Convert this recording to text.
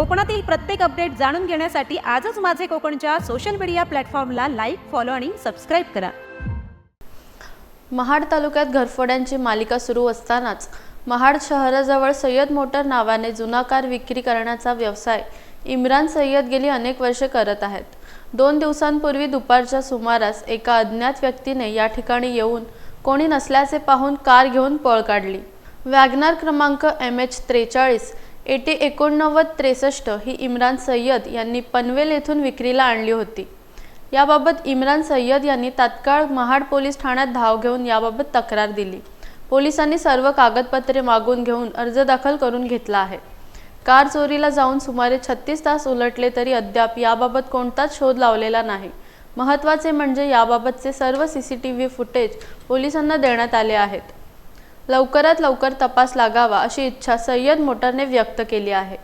कोकणातील प्रत्येक अपडेट जाणून घेण्यासाठी आजच माझे कोकणच्या सोशल मीडिया प्लॅटफॉर्मला लाईक फॉलो आणि सबस्क्राईब करा. महाड तालुक्यात घरफोड्यांची मालिका सुरू असतानाच महाड शहराजवळ सय्यद मोटर नावाने जुना कार विक्री करण्याचा व्यवसाय इम्रान सय्यद गेली अनेक वर्षे करत आहेत. दोन दिवसांपूर्वी दुपारच्या सुमारास एका अज्ञात व्यक्तीने या ठिकाणी येऊन कोणी नसल्याचे पाहून कार घेऊन पळ काढली. वॅगनार क्रमांक एम एच त्रेचाळीस एटी एकोणनव्वद त्रेसष्ट ही इम्रान सय्यद यांनी पनवेल येथून विक्रीला आणली होती. याबाबत इम्रान सय्यद यांनी तात्काळ महाड पोलीस ठाण्यात धाव घेऊन याबाबत तक्रार दिली. पोलिसांनी सर्व कागदपत्रे मागून घेऊन अर्ज दाखल करून घेतला आहे. कार चोरीला जाऊन सुमारे छत्तीस तास उलटले तरी अद्याप याबाबत कोणताच शोध लावलेला नाही. महत्त्वाचे म्हणजे याबाबतचे सर्व C C T V footage पोलिसांना देण्यात आले आहेत. लवकरात लवकर तपास लागावा अशी इच्छा सय्यद मोटरने व्यक्त केली आहे.